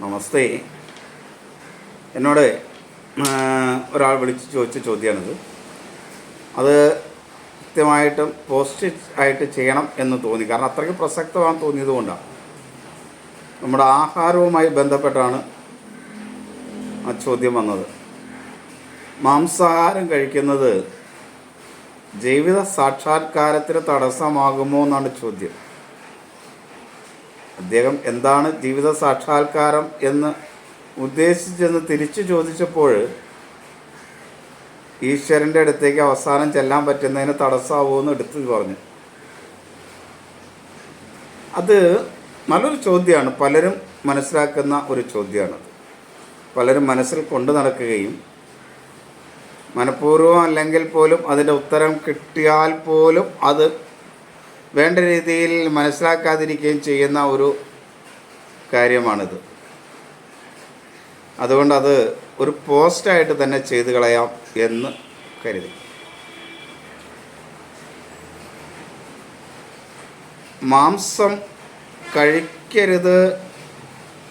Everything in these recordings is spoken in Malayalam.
നമസ്തേ. എന്നോട് ഒരാൾ വിളിച്ച് ചോദിച്ച ചോദ്യമാണിത് അത് കൃത്യമായിട്ടും പോസ്റ്റ് ആയിട്ട് ചെയ്യണം എന്ന് തോന്നി. കാരണം അത്രയ്ക്ക് പ്രസക്തമാണെന്ന് തോന്നിയത് കൊണ്ടാണ് നമ്മുടെ ആഹാരവുമായി ബന്ധപ്പെട്ടാണ് ആ ചോദ്യം വന്നത്. മാംസാഹാരം കഴിക്കുന്നത് ജീവിത സാക്ഷാത്കാരത്തിന് തടസ്സമാകുമോ എന്നാണ് ചോദ്യം. അദ്ദേഹം എന്താണ് ജീവിത സാക്ഷാത്കാരം എന്ന് ഉദ്ദേശിച്ചെന്ന് തിരിച്ചു ചോദിച്ചപ്പോൾ ഈശ്വരന്റെ അടുത്തേക്ക് അവസാനം ചെല്ലാൻ പറ്റുന്നതിന് തടസ്സമാവുമെന്ന് എടുത്തു പറഞ്ഞു. അത് നല്ലൊരു ചോദ്യമാണ്. പലരും മനസ്സിലാക്കുന്ന ഒരു ചോദ്യമാണത്. പലരും മനസ്സിൽ കൊണ്ടു നടക്കുകയും മനഃപൂർവം അല്ലെങ്കിൽ പോലും അതിന്റെ ഉത്തരം കിട്ടിയാൽ പോലും അത് വേണ്ട രീതിയിൽ മനസ്സിലാക്കാതിരിക്കുകയും ചെയ്യുന്ന ഒരു കാര്യമാണിത്. അതുകൊണ്ട് അത് ഒരു പോസ്റ്റായിട്ട് തന്നെ ചെയ്തു കളയാം എന്ന് കരുതി. മാംസം കഴിക്കരുത്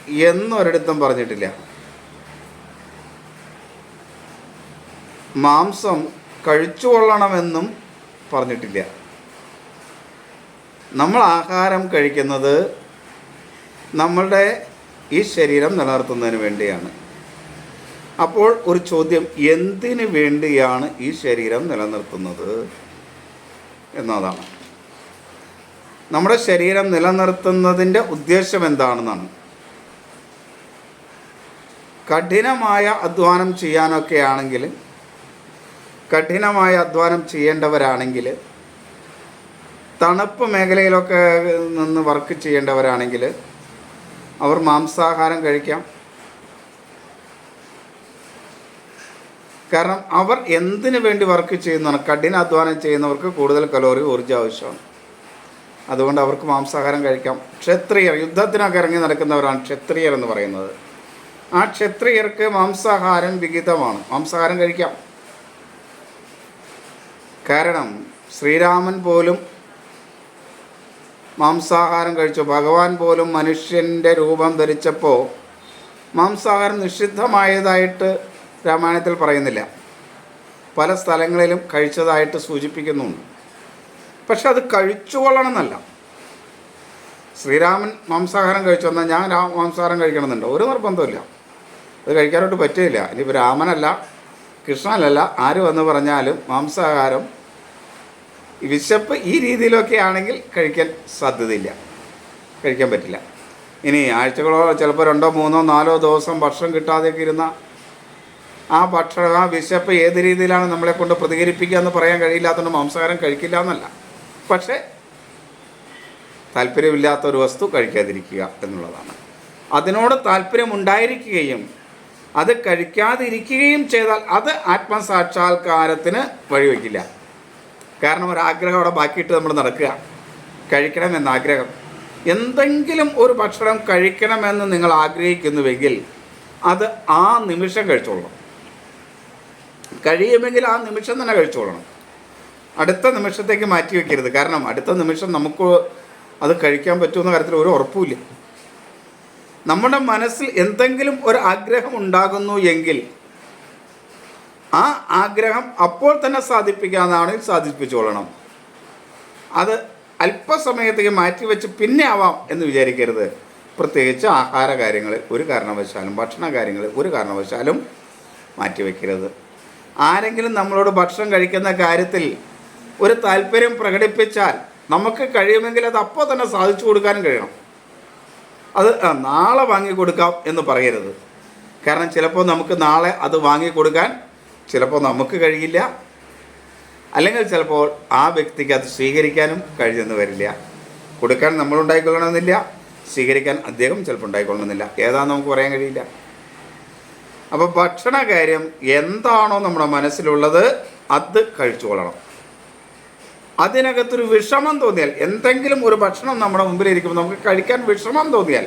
എന്നൊരിടത്തും പറഞ്ഞിട്ടില്ല. മാംസം കഴിച്ചുകൊള്ളണമെന്നും പറഞ്ഞിട്ടില്ല. നമ്മൾ ആഹാരം കഴിക്കുന്നത് നമ്മളുടെ ഈ ശരീരം നിലനിർത്തുന്നതിന് വേണ്ടിയാണ്. അപ്പോൾ ഒരു ചോദ്യം എന്തിനു വേണ്ടിയാണ് ഈ ശരീരം നിലനിർത്തുന്നത്? എന്നതാണ്. നമ്മുടെ ശരീരം നിലനിർത്തുന്നതിന്റെ ഉദ്ദേശം എന്താണെന്നാണ്. കഠിനമായ അധ്വാനം ചെയ്യാനൊക്കെ ആണെങ്കിൽ കഠിനമായ അധ്വാനം ചെയ്യേണ്ടവരാണെങ്കിൽ തണുപ്പ് മേഖലയിലൊക്കെ നിന്ന് വർക്ക് ചെയ്യേണ്ടവരാണെങ്കിൽ അവർ മാംസാഹാരം കഴിക്കാം. കാരണം അവർ എന്തിനു വേണ്ടി വർക്ക് ചെയ്യുന്നതാണ്? കഠിന അധ്വാനം ചെയ്യുന്നവർക്ക് കൂടുതൽ കലോറി ഊർജം ആവശ്യമാണ്. അതുകൊണ്ട് അവർക്ക് മാംസാഹാരം കഴിക്കാം. ക്ഷത്രിയർ യുദ്ധത്തിനൊക്കെ ഇറങ്ങി നടക്കുന്നവരാണ് ക്ഷത്രിയർ എന്ന് പറയുന്നത്. ആ ക്ഷത്രിയർക്ക് മാംസാഹാരം വിഹിതമാണ്. മാംസാഹാരം കഴിക്കാം. കാരണം ശ്രീരാമൻ പോലും മാംസാഹാരം കഴിച്ചു? ഭഗവാൻ പോലും മനുഷ്യന്റെ രൂപം ധരിച്ചപ്പോൾ മാംസാഹാരം നിഷിദ്ധമായതായിട്ട് രാമായണത്തിൽ പറയുന്നില്ല. പല സ്ഥലങ്ങളിലും കഴിച്ചതായിട്ട് സൂചിപ്പിക്കുന്നുണ്ട്. പക്ഷെ അത് കഴിച്ചുകൊള്ളണം എന്നല്ല ശ്രീരാമൻ മാംസാഹാരം കഴിച്ചു വന്നാൽ ഞാൻ മാംസാഹാരം കഴിക്കണമെന്നുണ്ട്. ഒരു നിർബന്ധമില്ല അത് കഴിക്കാനായിട്ട് പറ്റില്ല. ഇനിയിപ്പോൾ രാമനല്ല കൃഷ്ണനല്ല ആര് വന്ന് പറഞ്ഞാലും മാംസാഹാരം വിശപ്പ് ഈ രീതിയിലൊക്കെ ആണെങ്കിൽ കഴിക്കാൻ സാധ്യതയില്ല. കഴിക്കാൻ പറ്റില്ല. ഇനി ആഴ്ചകളോ ചിലപ്പോൾ രണ്ടോ മൂന്നോ നാലോ ദിവസം ഭക്ഷണം കിട്ടാതെയൊക്കെ ഇരുന്ന ആ ഭക്ഷണം ആ വിശപ്പ് ഏത് രീതിയിലാണ് നമ്മളെ കൊണ്ട് പ്രതികരിപ്പിക്കുക എന്ന് പറയാൻ കഴിയില്ലാത്തതുകൊണ്ട് മാംസാഹാരം കഴിക്കില്ല എന്നല്ല. പക്ഷേ താല്പര്യമില്ലാത്ത ഒരു വസ്തു കഴിക്കാതിരിക്കുക എന്നുള്ളതാണ്. അതിനോട് താല്പര്യമുണ്ടായിരിക്കുകയും അത് കഴിക്കാതിരിക്കുകയും ചെയ്താൽ അത് ആത്മസാക്ഷാത്കാരത്തിന് വഴിവെക്കില്ല. കാരണം ഒരാഗ്രഹം അവിടെ ബാക്കിയിട്ട് നമ്മൾ നടക്കുക. കഴിക്കണമെന്ന ആഗ്രഹം. എന്തെങ്കിലും ഒരു ഭക്ഷണം കഴിക്കണമെന്ന് നിങ്ങൾ ആഗ്രഹിക്കുന്നുവെങ്കിൽ അത് ആ നിമിഷം കഴിച്ചോളണം. കഴിയുമെങ്കിൽ ആ നിമിഷം തന്നെ കഴിച്ചോളണം. അടുത്ത നിമിഷത്തേക്ക് മാറ്റി വയ്ക്കരുത് കാരണം അടുത്ത നിമിഷം നമുക്ക് അത് കഴിക്കാൻ പറ്റുമെന്ന കാര്യത്തിൽ ഒരു ഉറപ്പുമില്ല. നമ്മുടെ മനസ്സിൽ എന്തെങ്കിലും ഒരു ആഗ്രഹം ഉണ്ടാകുന്നു എങ്കിൽ ആ ആഗ്രഹം അപ്പോൾ തന്നെ സാധിപ്പിക്കാന്നാണെങ്കിൽ സാധിപ്പിച്ചോളണം അത് അല്പസമയത്തേക്ക് മാറ്റിവെച്ച് പിന്നെ ആവാം എന്ന് വിചാരിക്കരുത്. പ്രത്യേകിച്ച് ആഹാര കാര്യങ്ങളിൽ ഒരു കാരണവശാലും ഭക്ഷണ കാര്യങ്ങളിൽ ഒരു കാരണവശാലും മാറ്റിവെക്കരുത്. ആരെങ്കിലും നമ്മളോട് ഭക്ഷണം കഴിക്കുന്ന കാര്യത്തിൽ ഒരു താല്പര്യം പ്രകടിപ്പിച്ചാൽ നമുക്ക് കഴിയുമെങ്കിൽ അത് അപ്പോൾ തന്നെ സാധിച്ചു കൊടുക്കാനും കഴിയണം. അത് നാളെ വാങ്ങിക്കൊടുക്കാം എന്ന് പറയരുത്. കാരണം ചിലപ്പോൾ നമുക്ക് നാളെ അത് വാങ്ങിക്കൊടുക്കാൻ ചിലപ്പോൾ നമുക്ക് കഴിയില്ല. അല്ലെങ്കിൽ ചിലപ്പോൾ ആ വ്യക്തിക്ക് അത് സ്വീകരിക്കാനും കഴിഞ്ഞെന്ന് വരില്ല. കൊടുക്കാൻ നമ്മൾ ഉണ്ടായിക്കൊള്ളണമെന്നില്ല. സ്വീകരിക്കാൻ അദ്ദേഹം ചിലപ്പോൾ ഉണ്ടായിക്കൊള്ളണമെന്നില്ല. ഏതാണെന്ന് നമുക്ക് പറയാൻ കഴിയില്ല. അപ്പോൾ ഭക്ഷണ കാര്യം എന്താണോ നമ്മുടെ മനസ്സിലുള്ളത് അത് കഴിച്ചു കൊള്ളണം. അതിനകത്തൊരു വിഷമം തോന്നിയാൽ എന്തെങ്കിലും ഒരു ഭക്ഷണം നമ്മുടെ മുമ്പിലിരിക്കുമ്പോൾ നമുക്ക് കഴിക്കാൻ വിഷമം തോന്നിയാൽ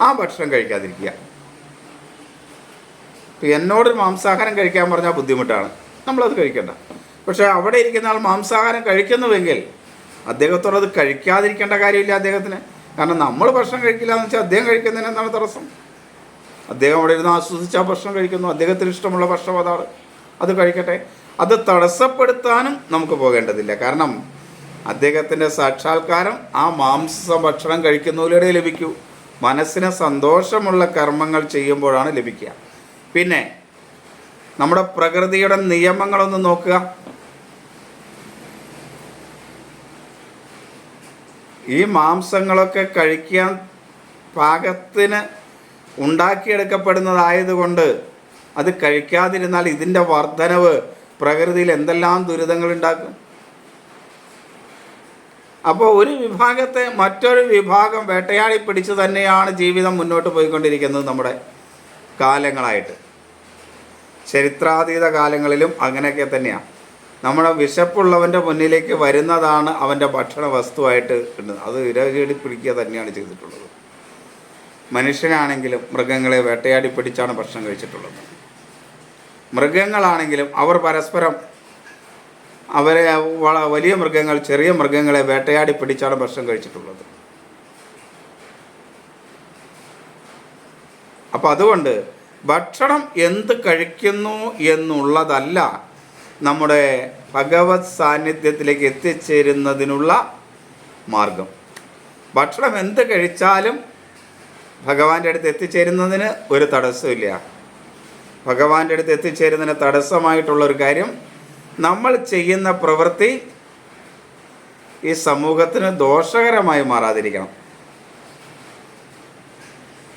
ആ ഭക്ഷണം കഴിക്കാതിരിക്കുക. എന്നോട് മാംസാഹാരം കഴിക്കാൻ പറഞ്ഞാൽ ബുദ്ധിമുട്ടാണ്. നമ്മളത് കഴിക്കണ്ട. പക്ഷേ അവിടെ ഇരിക്കുന്ന ആൾ മാംസാഹാരം കഴിക്കുന്നുവെങ്കിൽ അദ്ദേഹത്തോട് അത് കഴിക്കാതിരിക്കേണ്ട കാര്യമില്ല അദ്ദേഹത്തിന്. കാരണം നമ്മൾ ഭക്ഷണം കഴിക്കില്ല എന്ന് വെച്ചാൽ അദ്ദേഹം കഴിക്കുന്നതിന് എന്താണ് തടസ്സം? അദ്ദേഹം അവിടെ ഇരുന്ന് ആസ്വദിച്ച് ആ ഭക്ഷണം കഴിക്കുന്നു. അദ്ദേഹത്തിന് ഇഷ്ടമുള്ള ഭക്ഷണം അതാണ്. അത് കഴിക്കട്ടെ. അത് തടസ്സപ്പെടുത്താനും നമുക്ക് പോകേണ്ടതില്ല. കാരണം അദ്ദേഹത്തിന്റെ സാക്ഷാത്കാരം ആ മാംസ ഭക്ഷണം കഴിക്കുന്നതിലൂടെ ലഭിക്കൂ. മനസ്സിന് സന്തോഷമുള്ള കർമ്മങ്ങൾ ചെയ്യുമ്പോഴാണ് ലഭിക്കുക. പിന്നെ നമ്മുടെ പ്രകൃതിയുടെ നിയമങ്ങളൊന്ന് നോക്കുക. ഈ മാംസങ്ങളൊക്കെ കഴിക്കാൻ പാകത്തിന് ഉണ്ടാക്കിയെടുക്കപ്പെടുന്നതായതുകൊണ്ട് അത് കഴിക്കാതിരുന്നാൽ ഇതിന്റെ വർധനവ് പ്രകൃതിയിൽ എന്തെല്ലാം ദുരിതങ്ങൾ ഉണ്ടാക്കും? അപ്പോൾ ഒരു വിഭാഗത്തെ മറ്റൊരു വിഭാഗം വേട്ടയാടി പിടിച്ച് തന്നെയാണ് ജീവിതം മുന്നോട്ട് പോയിക്കൊണ്ടിരിക്കുന്നത് നമ്മുടെ കാലങ്ങളായിട്ട്. ചരിത്രാതീത കാലങ്ങളിലും അങ്ങനെയൊക്കെ തന്നെയാണ് നമ്മുടെ വിശപ്പുള്ളവന്റെ മുന്നിലേക്ക് വരുന്നതാണ് അവന്റെ ഭക്ഷണ വസ്തുവായിട്ട് കിട്ടുന്നത്. അത് ഇരകേടി പിടിക്കുക തന്നെയാണ് ചെയ്തിട്ടുള്ളത്. മനുഷ്യനാണെങ്കിലും മൃഗങ്ങളെ വേട്ടയാടി പിടിച്ചാണ് ഭക്ഷണം കഴിച്ചിട്ടുള്ളത്. മൃഗങ്ങളാണെങ്കിലും അവർ പരസ്പരം അവരെ വലിയ മൃഗങ്ങൾ ചെറിയ മൃഗങ്ങളെ വേട്ടയാടി പിടിച്ചാണ് ഭക്ഷണം കഴിച്ചിട്ടുള്ളത്. അപ്പം അതുകൊണ്ട് ഭക്ഷണം എന്ത് കഴിക്കുന്നു എന്നുള്ളതല്ല നമ്മുടെ ഭഗവത് സാന്നിധ്യത്തിലേക്ക് എത്തിച്ചേരുന്നതിനുള്ള മാർഗം. ഭക്ഷണം എന്ത് കഴിച്ചാലും ഭഗവാന്റെ അടുത്ത് എത്തിച്ചേരുന്നതിന് ഒരു തടസ്സമില്ല ഭഗവാന്റെ അടുത്ത് എത്തിച്ചേരുന്നതിന് തടസ്സമായിട്ടുള്ള ഒരു കാര്യം നമ്മൾ ചെയ്യുന്ന പ്രവൃത്തി ഈ സമൂഹത്തിന് ദോഷകരമായി മാറാതിരിക്കണം.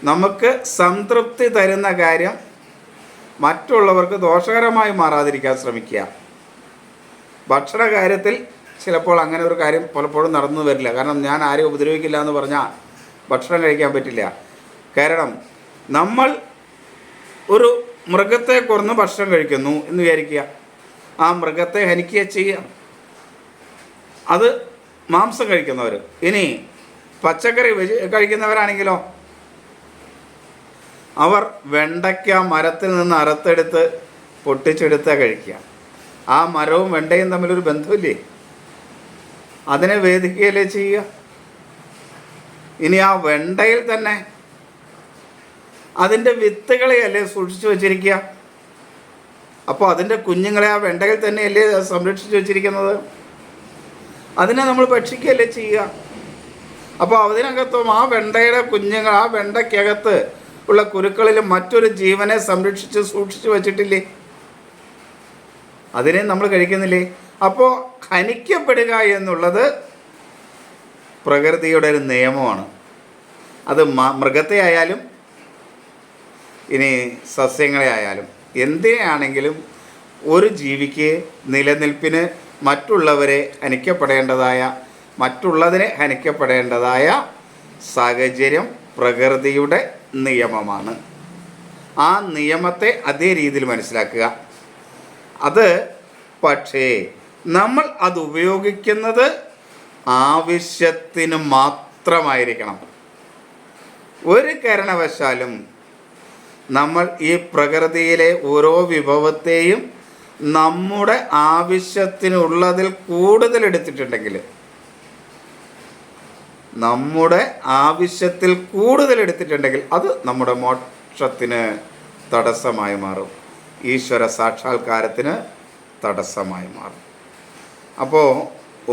നമുക്ക് സംതൃപ്തി തരുന്ന കാര്യം മറ്റുള്ളവർക്ക് ദോഷകരമായി മാറാതിരിക്കാൻ ശ്രമിക്കുക. ഭക്ഷണ കാര്യത്തിൽ ചിലപ്പോൾ അങ്ങനെ ഒരു കാര്യം പലപ്പോഴും നടന്നു വരില്ല. കാരണം ഞാൻ ആരെയും ഉപദ്രവിക്കില്ല എന്ന് പറഞ്ഞാൽ ഭക്ഷണം കഴിക്കാൻ പറ്റില്ല. കാരണം നമ്മൾ ഒരു മൃഗത്തെ കുറന്ന് ഭക്ഷണം കഴിക്കുന്നു എന്ന് വിചാരിക്കുക. ആ മൃഗത്തെ ഹനിക്കുക ചെയ്യുക. അത് മാംസം കഴിക്കുന്നവർ. ഇനി പച്ചക്കറി കഴിക്കുന്നവരാണെങ്കിലോ അവർ വെണ്ടയ്ക്ക മരത്തിൽ നിന്ന് അറുത്തെടുത്ത് പൊട്ടിച്ചെടുത്ത കഴിക്കുക. ആ മരവും വെണ്ടയും തമ്മിലൊരു ബന്ധമില്ലേ? അതിനെ വേദിക്കുകയല്ലേ ചെയ്യുക? ഇനി ആ വെണ്ടയിൽ തന്നെ അതിന്റെ വിത്തുകളെയല്ലേ സൂക്ഷിച്ചു വച്ചിരിക്കുക? അപ്പോൾ അതിന്റെ കുഞ്ഞുങ്ങളെ ആ വെണ്ടയിൽ തന്നെയല്ലേ സംരക്ഷിച്ചു വച്ചിരിക്കുന്നത്? അതിനെ നമ്മൾ ഭക്ഷിക്കുകയല്ലേ ചെയ്യുക? അപ്പോൾ അതിനകത്തും ആ വെണ്ടയുടെ കുഞ്ഞുങ്ങൾ ആ വെണ്ടയ്ക്കകത്ത് ഉള്ള കുരുക്കളിൽ മറ്റൊരു ജീവനെ സംരക്ഷിച്ച് സൂക്ഷിച്ചു വച്ചിട്ടില്ലേ? അതിനെ നമ്മൾ കഴിക്കുന്നില്ലേ? അപ്പോൾ ഹനിക്കപ്പെടുക എന്നുള്ളത് പ്രകൃതിയുടെ ഒരു നിയമമാണ്. അത് മൃഗത്തെ ആയാലും ഇനി സസ്യങ്ങളെ ആയാലും എന്തിനാണെങ്കിലും ഒരു ജീവിക്ക് നിലനിൽപ്പിന് മറ്റുള്ളവരെ ഹനിക്കപ്പെടേണ്ടതായ മറ്റുള്ളതിനെ ഹനിക്കപ്പെടേണ്ടതായ സാഹചര്യം പ്രകൃതിയുടെ നിയമമാണ്. ആ നിയമത്തെ അതേ രീതിയിൽ മനസ്സിലാക്കുക. അത് പക്ഷേ നമ്മൾ അത് ഉപയോഗിക്കുന്നത് ആവശ്യത്തിന് മാത്രമായിരിക്കണം. ഒരു കാരണവശാലും നമ്മൾ ഈ പ്രകൃതിയിലെ ഓരോ വിഭവത്തെയും നമ്മുടെ ആവശ്യത്തിനുള്ളതിൽ കൂടുതൽ എടുത്തിട്ടുണ്ടെങ്കിൽ നമ്മുടെ ആവശ്യത്തിൽ കൂടുതൽ എടുത്തിട്ടുണ്ടെങ്കിൽ അത് നമ്മുടെ മോക്ഷത്തിന് തടസ്സമായി മാറും. ഈശ്വര സാക്ഷാത്കാരത്തിന് തടസ്സമായി മാറും. അപ്പോൾ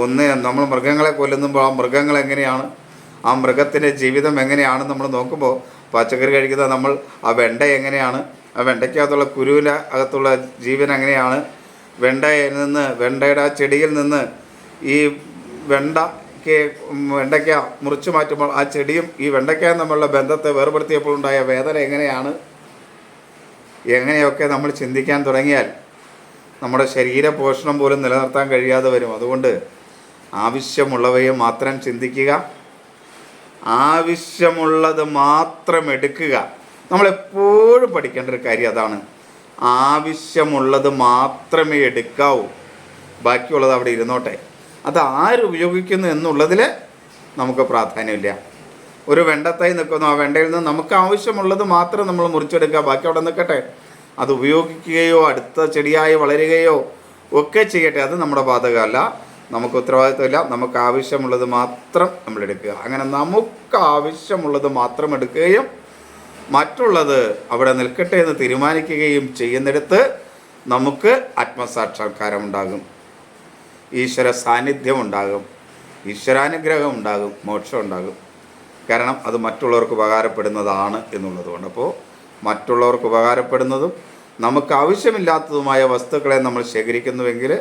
ഒന്ന് നമ്മൾ മൃഗങ്ങളെ കൊല്ലുമ്പോൾ ആ മൃഗങ്ങൾ എങ്ങനെയാണ്? ആ മൃഗത്തിന്റെ ജീവിതം എങ്ങനെയാണെന്ന് നമ്മൾ നോക്കുമ്പോൾ പച്ചക്കറി കഴിക്കുന്ന നമ്മൾ ആ വെണ്ട എങ്ങനെയാണ്? ആ വെണ്ടയ്ക്കകത്തുള്ള കുരുവിന്റെ അകത്തുള്ള ജീവൻ എങ്ങനെയാണ്? വെണ്ടയിൽ നിന്ന് വെണ്ടയുടെ ആ ചെടിയിൽ നിന്ന് ഈ വെണ്ടയ്ക്ക് വെണ്ടയ്ക്ക മുറിച്ചു മാറ്റുമ്പോൾ ആ ചെടിയും ഈ വെണ്ടയ്ക്കയും തമ്മിലുള്ള ബന്ധത്തെ വേർപെടുത്തിയപ്പോൾ ഉണ്ടായ വേദന എങ്ങനെയാണ്? എങ്ങനെയൊക്കെ നമ്മൾ ചിന്തിക്കാൻ തുടങ്ങിയാൽ നമ്മുടെ ശരീര പോഷണം പോലും നിലനിർത്താൻ കഴിയാതെ വരും. അതുകൊണ്ട് ആവശ്യമുള്ളവയെ മാത്രം ചിന്തിക്കുക. ആവശ്യമുള്ളത് മാത്രം എടുക്കുക. നമ്മളെപ്പോഴും പഠിക്കേണ്ട ഒരു കാര്യം അതാണ്. ആവശ്യമുള്ളത് മാത്രമേ എടുക്കാവൂ. ബാക്കിയുള്ളത് അവിടെ ഇരുന്നോട്ടെ. അത് ആര് ഉപയോഗിക്കുന്നു എന്നുള്ളതിൽ നമുക്ക് പ്രാധാന്യമില്ല. ഒരു വെണ്ടത്തൈ നിൽക്കുന്നു. ആ വെണ്ടയിൽ നിന്ന് നമുക്ക് ആവശ്യമുള്ളത് മാത്രം നമ്മൾ മുറിച്ചെടുക്കുക. ബാക്കി അവിടെ നിൽക്കട്ടെ. അത് ഉപയോഗിക്കുകയോ അടുത്ത ചെടിയായി വളരുകയോ ഒക്കെ ചെയ്യട്ടെ. അത് നമ്മുടെ ബാധകമല്ല. നമുക്ക് ഉത്തരവാദിത്വമില്ല. നമുക്ക് ആവശ്യമുള്ളത് മാത്രം നമ്മൾ എടുക്കുക. അങ്ങനെ നമുക്ക് ആവശ്യമുള്ളത് മാത്രം എടുക്കുകയും മറ്റുള്ളത് അവിടെ നിൽക്കട്ടെ എന്ന് തീരുമാനിക്കുകയും ചെയ്യുന്നിടത്ത് നമുക്ക് ആത്മസാക്ഷാത്കാരം ഉണ്ടാകും ഈശ്വര സാന്നിധ്യം ഉണ്ടാകും ഈശ്വരാനുഗ്രഹം ഉണ്ടാകും മോക്ഷം ഉണ്ടാകും. കാരണം അത് മറ്റുള്ളവർക്ക് ഉപകാരപ്പെടുന്നതാണ് എന്നുള്ളതുകൊണ്ട് അപ്പോൾ മറ്റുള്ളവർക്ക് ഉപകാരപ്പെടുന്നതും നമുക്ക് ആവശ്യമില്ലാത്തതുമായ വസ്തുക്കളെ നമ്മൾ ശേഖരിക്കുന്നുവെങ്കിൽ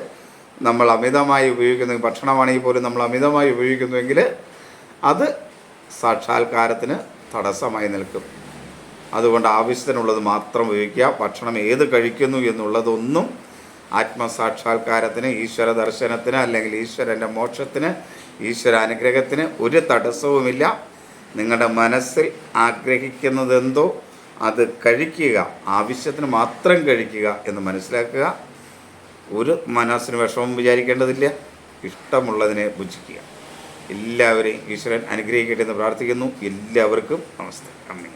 നമ്മൾ അമിതമായി ഉപയോഗിക്കുന്ന ഭക്ഷണമാണെങ്കിൽ പോലും നമ്മൾ അമിതമായി ഉപയോഗിക്കുന്നുവെങ്കിൽ അത് സാക്ഷാത്കാരത്തിന് തടസ്സമായി നിൽക്കും. അതുകൊണ്ട് ആവശ്യത്തിനുള്ളത് മാത്രം ഉപയോഗിക്കുക. ഭക്ഷണം ഏത് കഴിക്കുന്നു എന്നുള്ളതൊന്നും ആത്മസാക്ഷാത്കാരത്തിന് ഈശ്വര ദർശനത്തിന് അല്ലെങ്കിൽ ഈശ്വരന്റെ മോക്ഷത്തിന് ഈശ്വര അനുഗ്രഹത്തിന് ഒരു തടസ്സവുമില്ല. നിങ്ങളുടെ മനസ്സിൽ ആഗ്രഹിക്കുന്നതെന്തോ അത് കഴിക്കുക. ആവശ്യത്തിന് മാത്രം കഴിക്കുക എന്ന് മനസ്സിലാക്കുക. ഒരു മനസ്സിന് വിഷമം വിചാരിക്കേണ്ടതില്ല. ഇഷ്ടമുള്ളതിനെ ഭുജിക്കുക. എല്ലാവരെയും ഈശ്വരൻ അനുഗ്രഹിക്കട്ടെ എന്ന് പ്രാർത്ഥിക്കുന്നു. എല്ലാവർക്കും നമസ്തേ അമ്മേ